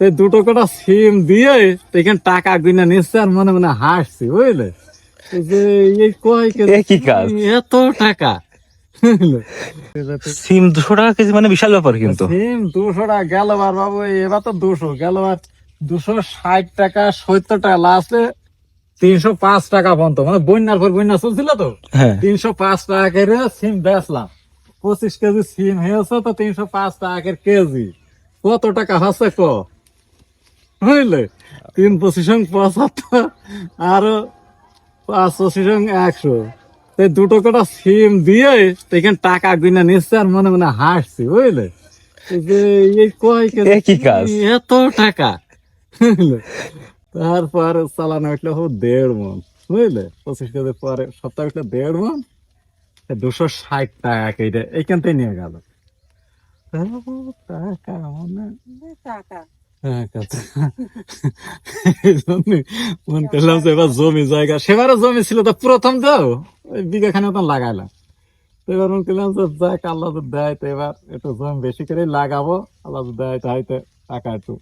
এই দুটো কটা সিম দিয়ে এখানে টাকা গুনা নিচ্ছে আর মনে মনে হাসছি বুঝলে? যে এই কয় কি কাজ? এত টাকা সিম দুশো টাকা কেজি মানে বিশাল ব্যাপার কিন্তু। সিম দুশো টাকা গেল বাবু এবার তো দুশো গেল দুশো ষাট টাকা সত্তর টাকা লাস্টে তিনশো পাঁচ টাকা পর্যন্ত মানে বন্যার পর বন্যা চলছিল তো? হ্যাঁ। তিনশো পাঁচ টাকা করে সিম বেচলাম। পঁচিশ কেজি সিম হয়েছে তো তিনশো পাঁচ টাকা করে কেজি। কত টাকা হচ্ছে ক? বুঝলে তিন পঁচিশ পঁচাত্তর আরও পাঁচ পঁচিশ একশো। তো এই দুটো কটা সিম দিয়ে এখানে টাকা গুনা নিচ্ছে আর মনে মনে হাসছি বুঝলে? এই যে কয় কি কাজ? এত টাকা তারপর চালানো উঠলে হো দেড় মন বুঝলে? পঁচিশ কেজি পরে সপ্তাহে উঠল দেড় মন দুশো ষাট টাকা কেটে এইখান থেকে নিয়ে গেল। টাকা মানে জন্যই মন করলাম যে এবার জমি জায়গা। সেবারও জমি ছিল তো প্রথম দাও ওই বিঘা খানে মতন লাগাইলাম। তো এবার মনে করলাম যে যাক, আল্লাহ দেয় তো এবার একটু জমি বেশি করে লাগাবো, আল্লাহ দেয় তো টাকা একটু।